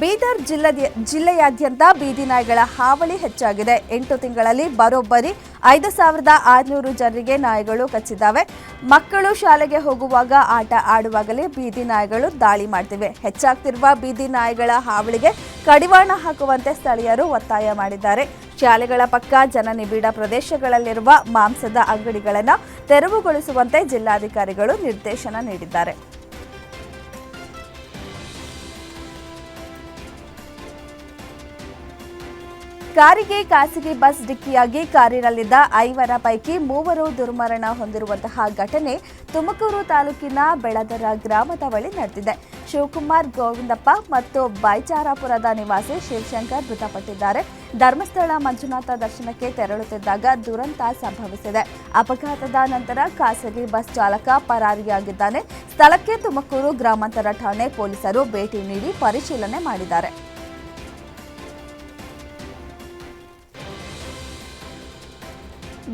ಬೀದರ್ ಜಿಲ್ಲೆಯ ಜಿಲ್ಲೆಯಾದ್ಯಂತ ಬೀದಿ ನಾಯಿಗಳ ಹಾವಳಿ ಹೆಚ್ಚಾಗಿದೆ. ಎಂಟು ತಿಂಗಳಲ್ಲಿ ಬರೋಬ್ಬರಿ ಐದು ಸಾವಿರದ ಆರುನೂರು ಜನರಿಗೆ ನಾಯಿಗಳು ಕಚ್ಚಿದ್ದಾವೆ. ಮಕ್ಕಳು ಶಾಲೆಗೆ ಹೋಗುವಾಗ ಆಟ ಆಡುವಾಗಲೇ ಬೀದಿ ನಾಯಿಗಳು ದಾಳಿ ಮಾಡ್ತಿವೆ. ಹೆಚ್ಚಾಗ್ತಿರುವ ಬೀದಿ ನಾಯಿಗಳ ಹಾವಳಿಗೆ ಕಡಿವಾಣ ಹಾಕುವಂತೆ ಸ್ಥಳೀಯರು ಒತ್ತಾಯ ಮಾಡಿದ್ದಾರೆ. ಶಾಲೆಗಳ ಪಕ್ಕ ಜನನಿಬಿಡ ಪ್ರದೇಶಗಳಲ್ಲಿರುವ ಮಾಂಸದ ಅಂಗಡಿಗಳನ್ನು ತೆರವುಗೊಳಿಸುವಂತೆ ಜಿಲ್ಲಾಧಿಕಾರಿಗಳು ನಿರ್ದೇಶನ ನೀಡಿದ್ದಾರೆ. ಕಾರಿಗೆ ಖಾಸಗಿ ಬಸ್ ಡಿಕ್ಕಿಯಾಗಿ ಕಾರಿನಲ್ಲಿದ್ದ ಐವರ ಪೈಕಿ ಮೂವರು ದುರ್ಮರಣ ಹೊಂದಿರುವಂತಹ ಘಟನೆ ತುಮಕೂರು ತಾಲೂಕಿನ ಬೆಳದರ ಗ್ರಾಮದ ಬಳಿ ನಡೆದಿದೆ. ಶಿವಕುಮಾರ್ ಗೋವಿಂದಪ್ಪ ಮತ್ತು ಬೈಚಾರಾಪುರದ ನಿವಾಸಿ ಶಿವಶಂಕರ್ ಮೃತಪಟ್ಟಿದ್ದಾರೆ. ಧರ್ಮಸ್ಥಳ ಮಂಜುನಾಥ ದರ್ಶನಕ್ಕೆ ತೆರಳುತ್ತಿದ್ದಾಗ ದುರಂತ ಸಂಭವಿಸಿದೆ. ಅಪಘಾತದ ನಂತರ ಖಾಸಗಿ ಬಸ್ ಚಾಲಕ ಪರಾರಿಯಾಗಿದ್ದಾನೆ. ಸ್ಥಳಕ್ಕೆ ತುಮಕೂರು ಗ್ರಾಮಾಂತರ ಠಾಣೆ ಪೊಲೀಸರು ಭೇಟಿ ನೀಡಿ ಪರಿಶೀಲನೆ ಮಾಡಿದ್ದಾರೆ.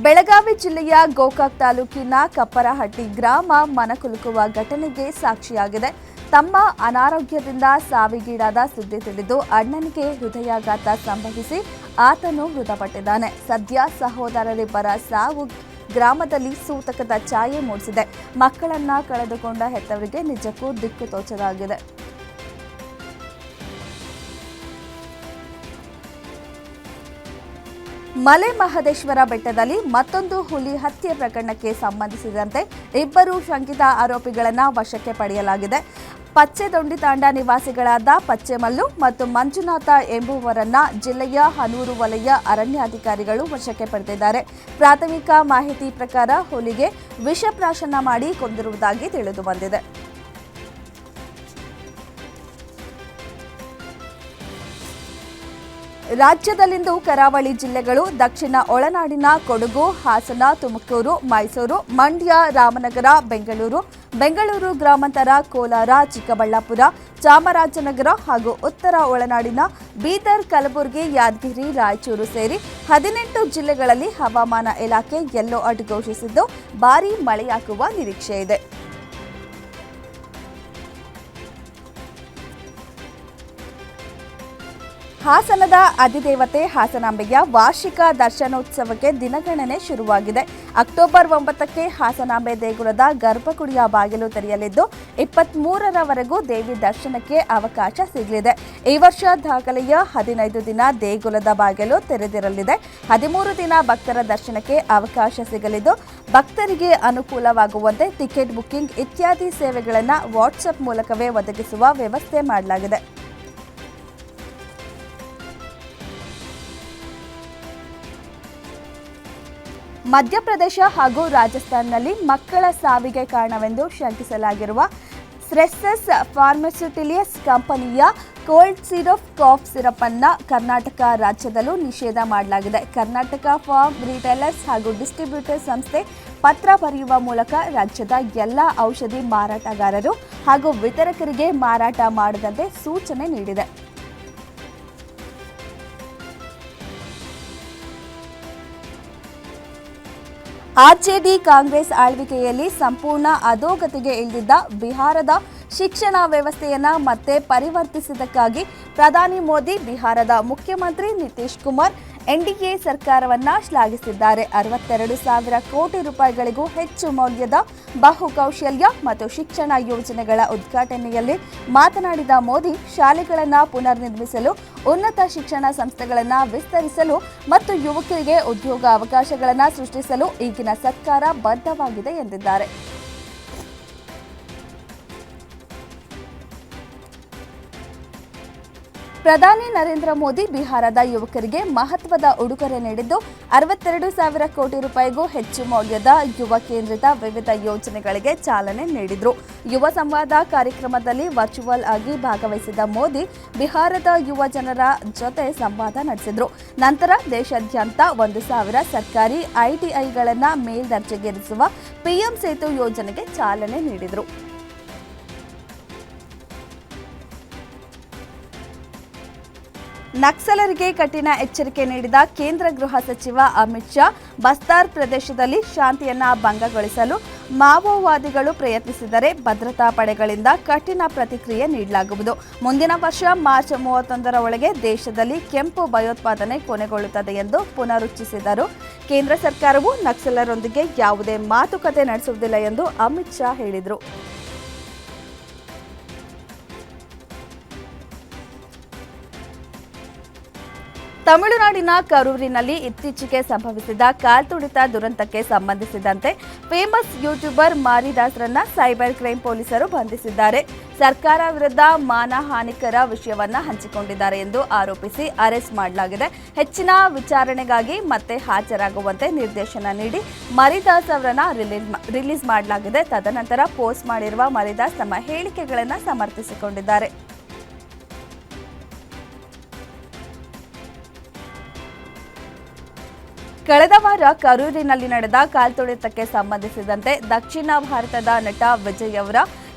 ಬೆಳಗಾವಿ ಜಿಲ್ಲೆಯ ಗೋಕಾಕ್ ತಾಲೂಕಿನ ಕಪ್ಪರಹಟ್ಟಿ ಗ್ರಾಮ ಮನಕುಲುಕುವ ಘಟನೆಗೆ ಸಾಕ್ಷಿಯಾಗಿದೆ. ತಮ್ಮ ಅನಾರೋಗ್ಯದಿಂದ ಸಾವಿಗೀಡಾದ ಸುದ್ದಿ ತಿಳಿದು ಅಣ್ಣನಿಗೆ ಹೃದಯಾಘಾತ ಸಂಭವಿಸಿ ಆತನು ಮೃತಪಟ್ಟಿದ್ದಾನೆ. ಸದ್ಯ ಸಹೋದರರಿಬ್ಬರ ಸಾವು ಗ್ರಾಮದಲ್ಲಿ ಸೂತಕದ ಛಾಯೆ ಮೂಡಿಸಿದೆ. ಮಕ್ಕಳನ್ನ ಕಳೆದುಕೊಂಡ ಹೆತ್ತವರಿಗೆ ನಿಜಕ್ಕೂ ದಿಕ್ಕು ತೋಚದಾಗಿದೆ. ಮಲೆ ಮಹದೇಶ್ವರ ಬೆಟ್ಟದಲ್ಲಿ ಮತ್ತೊಂದು ಹುಲಿ ಹತ್ಯೆ ಪ್ರಕರಣಕ್ಕೆ ಸಂಬಂಧಿಸಿದಂತೆ ಇಬ್ಬರು ಶಂಕಿತ ಆರೋಪಿಗಳನ್ನು ವಶಕ್ಕೆ ಪಡೆಯಲಾಗಿದೆ. ಪಚ್ಚೆದೊಂಡಿ ತಾಂಡ ನಿವಾಸಿಗಳಾದ ಪಚ್ಚೆಮಲ್ಲು ಮತ್ತು ಮಂಜುನಾಥ ಎಂಬುವರನ್ನ ಜಿಲ್ಲೆಯ ಹನೂರು ವಲಯ ಅರಣ್ಯಾಧಿಕಾರಿಗಳು ವಶಕ್ಕೆ ಪಡೆದಿದ್ದಾರೆ. ಪ್ರಾಥಮಿಕ ಮಾಹಿತಿ ಪ್ರಕಾರ ಹುಲಿಗೆ ವಿಷಪ್ರಾಶನ ಮಾಡಿ ಕೊಂದಿರುವುದಾಗಿ ತಿಳಿದು ರಾಜ್ಯದಲ್ಲಿಂದು ಕರಾವಳಿ ಜಿಲ್ಲೆಗಳು ದಕ್ಷಿಣ ಒಳನಾಡಿನ ಕೊಡಗು, ಹಾಸನ, ತುಮಕೂರು, ಮೈಸೂರು, ಮಂಡ್ಯ, ರಾಮನಗರ, ಬೆಂಗಳೂರು ಬೆಂಗಳೂರು ಗ್ರಾಮಾಂತರ, ಕೋಲಾರ, ಚಿಕ್ಕಬಳ್ಳಾಪುರ, ಚಾಮರಾಜನಗರ ಹಾಗೂ ಉತ್ತರ ಒಳನಾಡಿನ ಬೀದರ್, ಕಲಬುರಗಿ, ಯಾದಗಿರಿ, ರಾಯಚೂರು ಸೇರಿ ಹದಿನೆಂಟು ಜಿಲ್ಲೆಗಳಲ್ಲಿ ಹವಾಮಾನ ಇಲಾಖೆ ಯೆಲ್ಲೋ ಅಲರ್ಟ್ ಘೋಷಿಸಿದ್ದು, ಭಾರೀ ಮಳೆಯಾಗುವ ನಿರೀಕ್ಷೆ ಇದೆ ಹಾಸನದ ಅಧಿದೇವತೆ ಹಾಸನಾಂಬೆಯ ವಾರ್ಷಿಕ ದರ್ಶನೋತ್ಸವಕ್ಕೆ ದಿನಗಣನೆ ಶುರುವಾಗಿದೆ. ಅಕ್ಟೋಬರ್ ಒಂಬತ್ತಕ್ಕೆ ಹಾಸನಾಂಬೆ ದೇಗುಲದ ಗರ್ಭಗುಡಿಯ ಬಾಗಿಲು ತೆರೆಯಲಿದ್ದು, ಇಪ್ಪತ್ಮೂರರವರೆಗೂ ದೇವಿ ದರ್ಶನಕ್ಕೆ ಅವಕಾಶ ಸಿಗಲಿದೆ. ಈ ವರ್ಷ ದಾಖಲೆಯ ಹದಿನೈದು ದಿನ ದೇಗುಲದ ಬಾಗಿಲು ತೆರೆದಿರಲಿದೆ. ಹದಿಮೂರು ದಿನ ಭಕ್ತರ ದರ್ಶನಕ್ಕೆ ಅವಕಾಶ ಸಿಗಲಿದ್ದು, ಭಕ್ತರಿಗೆ ಅನುಕೂಲವಾಗುವಂತೆ ಟಿಕೆಟ್ ಬುಕ್ಕಿಂಗ್ ಇತ್ಯಾದಿ ಸೇವೆಗಳನ್ನು ವಾಟ್ಸಪ್ ಮೂಲಕವೇ ಒದಗಿಸುವ ವ್ಯವಸ್ಥೆ ಮಾಡಲಾಗಿದೆ. ಮಧ್ಯಪ್ರದೇಶ ಹಾಗೂ ರಾಜಸ್ಥಾನದಲ್ಲಿ ಮಕ್ಕಳ ಸಾವಿಗೆ ಕಾರಣವೆಂದು ಶಂಕಿಸಲಾಗಿರುವ ಸ್ರೆಸ್ಸಸ್ ಫಾರ್ಮಸ್ಯೂಟಿಲಿಯಸ್ ಕಂಪನಿಯ ಕೋಲ್ಡ್ ಸಿರಪ್ ಕಾಫ್ ಸಿರಪ್ ಅನ್ನ ಕರ್ನಾಟಕ ರಾಜ್ಯದಲ್ಲೂ ನಿಷೇಧ ಮಾಡಲಾಗಿದೆ. ಕರ್ನಾಟಕ ಫಾರ್ಮ್ ರಿಟೈಲರ್ಸ್ ಹಾಗೂ ಡಿಸ್ಟ್ರಿಬ್ಯೂಟರ್ ಸಂಸ್ಥೆ ಪತ್ರ ಬರೆಯುವ ಮೂಲಕ ರಾಜ್ಯದ ಎಲ್ಲ ಔಷಧಿ ಮಾರಾಟಗಾರರು ಹಾಗೂ ವಿತರಕರಿಗೆ ಮಾರಾಟ ಮಾಡದಂತೆ ಸೂಚನೆ ನೀಡಿದೆ. ಆರ್ಜೆಡಿ ಕಾಂಗ್ರೆಸ್ ಆಳ್ವಿಕೆಯಲ್ಲಿ ಸಂಪೂರ್ಣ ಅಧೋಗತಿಗೆ ಇಳಿದಿದ್ದ ಬಿಹಾರದ ಶಿಕ್ಷಣ ವ್ಯವಸ್ಥೆಯನ್ನ ಮತ್ತೆ ಪರಿವರ್ತಿಸಿದ್ದಕ್ಕಾಗಿ ಪ್ರಧಾನಿ ಮೋದಿ ಬಿಹಾರದ ಮುಖ್ಯಮಂತ್ರಿ ನಿತೀಶ್ ಕುಮಾರ್ ಎನ್ಡಿಎ ಸರ್ಕಾರವನ್ನ ಶ್ಲಾಘಿಸಿದ್ದಾರೆ. ಅರವತ್ತೆರಡು ಸಾವಿರ ಕೋಟಿ ರೂಪಾಯಿಗಳಿಗೂ ಹೆಚ್ಚು ಮೌಲ್ಯದ ಬಹುಕೌಶಲ್ಯ ಮತ್ತು ಶಿಕ್ಷಣ ಯೋಜನೆಗಳ ಉದ್ಘಾಟನೆಯಲ್ಲಿ ಮಾತನಾಡಿದ ಮೋದಿ, ಶಾಲೆಗಳನ್ನು ಪುನರ್ ನಿರ್ಮಿಸಲು ಉನ್ನತ ಶಿಕ್ಷಣ ಸಂಸ್ಥೆಗಳನ್ನು ವಿಸ್ತರಿಸಲು ಮತ್ತು ಯುವಕರಿಗೆ ಉದ್ಯೋಗ ಅವಕಾಶಗಳನ್ನು ಸೃಷ್ಟಿಸಲು ಈಗಿನ ಸರ್ಕಾರ ಬದ್ಧವಾಗಿದೆ ಎಂದಿದ್ದಾರೆ. ಪ್ರಧಾನಿ ನರೇಂದ್ರ ಮೋದಿ ಬಿಹಾರದ ಯುವಕರಿಗೆ ಮಹತ್ವದ ಉಡುಗೊರೆ ನೀಡಿದ್ದು ಅರವತ್ತೆರಡು ಸಾವಿರ ಕೋಟಿ ರೂಪಾಯಿಗೂ ಹೆಚ್ಚು ಮೌಲ್ಯದ ಯುವ ಕೇಂದ್ರಿತ ವಿವಿಧ ಯೋಜನೆಗಳಿಗೆ ಚಾಲನೆ ನೀಡಿದರು. ಯುವ ಸಂವಾದ ಕಾರ್ಯಕ್ರಮದಲ್ಲಿ ವರ್ಚುವಲ್ ಆಗಿ ಭಾಗವಹಿಸಿದ ಮೋದಿ ಬಿಹಾರದ ಯುವ ಜನರ ಜೊತೆ ಸಂವಾದ ನಡೆಸಿದರು. ನಂತರ ದೇಶಾದ್ಯಂತ ಒಂದು ಸಾವಿರ ಸರ್ಕಾರಿ ಐಟಿಐಗಳನ್ನು ಮೇಲ್ದರ್ಜೆಗೇರಿಸುವ ಪಿಎಂ ಸೇತು ಯೋಜನೆಗೆ ಚಾಲನೆ ನೀಡಿದರು. ನಕ್ಸಲರಿಗೆ ಕಠಿಣ ಎಚ್ಚರಿಕೆ ನೀಡಿದ ಕೇಂದ್ರ ಗೃಹ ಸಚಿವ ಅಮಿತ್ ಶಾ, ಬಸ್ತಾರ್ ಪ್ರದೇಶದಲ್ಲಿ ಶಾಂತಿಯನ್ನ ಭಂಗಗೊಳಿಸಲು ಮಾವೋವಾದಿಗಳು ಪ್ರಯತ್ನಿಸಿದರೆ ಭದ್ರತಾ ಪಡೆಗಳಿಂದ ಕಠಿಣ ಪ್ರತಿಕ್ರಿಯೆ ನೀಡಲಾಗುವುದು. ಮುಂದಿನ ವರ್ಷ ಮಾರ್ಚ್ ಮೂವತ್ತೊಂದರ ಒಳಗೆ ದೇಶದಲ್ಲಿ ಕೆಂಪು ಭಯೋತ್ಪಾದನೆ ಕೊನೆಗೊಳ್ಳುತ್ತದೆ ಎಂದು ಪುನರುಚ್ಚರಿಸಿದರು ಕೇಂದ್ರ ಸರ್ಕಾರವು ನಕ್ಸಲರೊಂದಿಗೆ ಯಾವುದೇ ಮಾತುಕತೆ ನಡೆಸುವುದಿಲ್ಲ ಎಂದು ಅಮಿತ್ ಶಾ ಹೇಳಿದರು. ತಮಿಳುನಾಡಿನ ಕರೂರಿನಲ್ಲಿ ಇತ್ತೀಚೆಗೆ ಸಂಭವಿಸಿದ ಕಾಲ್ತುಡಿತ ದುರಂತಕ್ಕೆ ಸಂಬಂಧಿಸಿದಂತೆ ಫೇಮಸ್ ಯೂಟ್ಯೂಬರ್ ಮಾರಿದಾಸ್ರನ್ನ ಸೈಬರ್ ಕ್ರೈಂ ಪೊಲೀಸರು ಬಂಧಿಸಿದ್ದಾರೆ. ಸರ್ಕಾರ ವಿರುದ್ಧ ಮಾನಹಾನಿಕರ ವಿಷಯವನ್ನ ಹಂಚಿಕೊಂಡಿದ್ದಾರೆ ಎಂದು ಆರೋಪಿಸಿ ಅರೆಸ್ಟ್ ಮಾಡಲಾಗಿದೆ. ಹೆಚ್ಚಿನ ವಿಚಾರಣೆಗಾಗಿ ಮತ್ತೆ ಹಾಜರಾಗುವಂತೆ ನಿರ್ದೇಶನ ನೀಡಿ ಮರಿದಾಸ್ ಅವರನ್ನ ರಿಲೀಸ್ ರಿಲೀಸ್ ಮಾಡಲಾಗಿದೆ. ತದನಂತರ ಪೋಸ್ಟ್ ಮಾಡಿರುವ ಮರಿದಾಸ್ ತಮ್ಮ ಹೇಳಿಕೆಗಳನ್ನು ಸಮರ್ಥಿಸಿಕೊಂಡಿದ್ದಾರೆ. ಕಳೆದ ವಾರ ಕರೂರಿನಲ್ಲಿ ನಡೆದ ಕಾಲ್ತುಳಿತಕ್ಕೆ ಸಂಬಂಧಿಸಿದಂತೆ ದಕ್ಷಿಣ ಭಾರತದ ನಟ ವಿಜಯ್ ಅವರ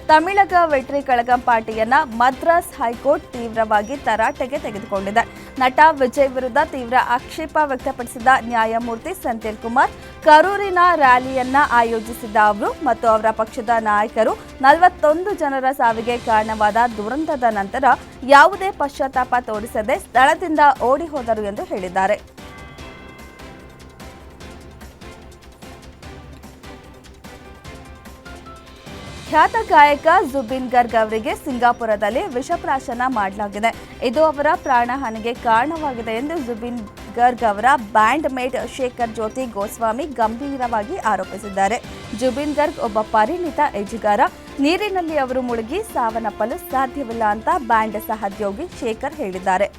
ತಮಿಳಗ ವೆಟ್ರಿ ಕಳಗಂ ಪಾರ್ಟಿಯನ್ನ ಮದ್ರಾಸ್ ಹೈಕೋರ್ಟ್ ತೀವ್ರವಾಗಿ ತರಾಟೆಗೆ ತೆಗೆದುಕೊಂಡಿದೆ. ನಟ ವಿಜಯ್ ವಿರುದ್ಧ ತೀವ್ರ ಆಕ್ಷೇಪ ವ್ಯಕ್ತಪಡಿಸಿದ ನ್ಯಾಯಮೂರ್ತಿ ಸಂತೀಲ್ ಕುಮಾರ್, ಕರೂರಿನ ರ್ಯಾಲಿಯನ್ನ ಆಯೋಜಿಸಿದ್ದ ಅವರು ಮತ್ತು ಅವರ ಪಕ್ಷದ ನಾಯಕರು ನಲವತ್ತೊಂದು ಜನರ ಸಾವಿಗೆ ಕಾರಣವಾದ ದುರಂತದ ನಂತರ ಯಾವುದೇ ಪಶ್ಚಾತ್ತಾಪ ತೋರಿಸದೆ ಸ್ಥಳದಿಂದ ಓಡಿ ಹೋದರು ಎಂದು ಹೇಳಿದ್ದಾರೆ. ಖ್ಯಾತ ಗಾಯಕ ಜುಬಿನ್ ಗರ್ಗ್ ಅವರಿಗೆ ಸಿಂಗಾಪುರದಲ್ಲಿ ವಿಷಪ್ರಾಶನ ಮಾಡಲಾಗಿದೆ. ಇದು ಅವರ ಪ್ರಾಣಹಾನಿಗೆ ಕಾರಣವಾಗಿದೆ ಎಂದು ಜುಬಿನ್ ಗರ್ಗ್ ಅವರ ಬ್ಯಾಂಡ್ ಮೇಟ್ ಶೇಖರ್ ಜ್ಯೋತಿ ಗೋಸ್ವಾಮಿ ಗಂಭೀರವಾಗಿ ಆರೋಪಿಸಿದ್ದಾರೆ. ಜುಬಿನ್ ಗರ್ಗ್ ಒಬ್ಬ ಪರಿಣಿತ ಎಜುಗಾರ. ನೀರಿನಲ್ಲಿ ಅವರು ಮುಳುಗಿ ಸಾವನ್ನಪ್ಪಲು ಸಾಧ್ಯವಿಲ್ಲ ಅಂತ ಬ್ಯಾಂಡ್ ಸಹೋದ್ಯೋಗಿ ಶೇಖರ್ ಹೇಳಿದ್ದಾರೆ.